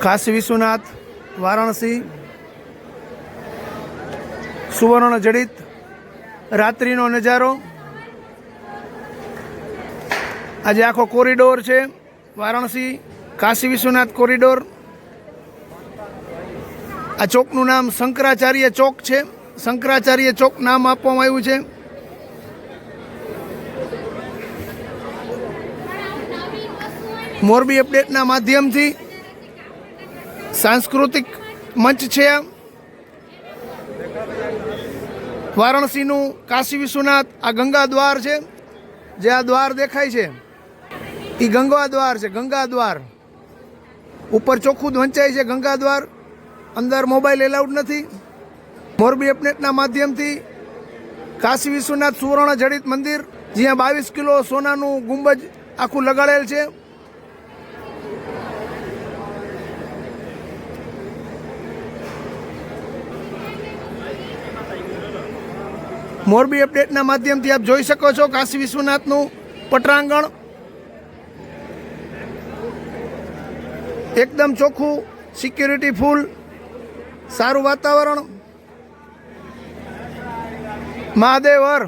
કાશી વિશ્વનાથ, વારાણસી, સુવર્ણ જડિત, રાત્રિનો નજારો. આજે આખો કોરિડોર છે, વારાણસી કાશી વિશ્વનાથ કોરિડોર. આ ચોકનું નામ શંકરાચાર્ય ચોક છે. શંકરાચાર્ય ચોક નામ આપવામાં આવ્યું છે. મોરબી અપડેટના માધ્યમથી સાંસ્કૃતિક મંચ છે. વારાણસીનું કાશી વિશ્વનાથ, આ ગંગા દ્વાર છે. જે આ દ્વાર દેખાય છે. એ ગંગા દ્વાર છે, ગંગા દ્વાર. ઉપર ચોખ્ખું વંચાય છે ગંગા દ્વાર. અંદર મોબાઈલ એલાઉડ નથી. મોરબી અપનેટના માધ્યમથી કાશી વિશ્વનાથ સુવર્ણ જડિત મંદિર, જ્યાં બાવીસ કિલો સોનાનું ગુંબજ આખું લગાડેલ છે. મોરબી અપડેટના માધ્યમથી આપ જોઈ શકો છો કાશી વિશ્વનાથનું પટરાંગણ. એકદમ ચોખ્ખું સિક્યુરિટી ફૂલ સારું વાતાવરણ. મહાદેવ હર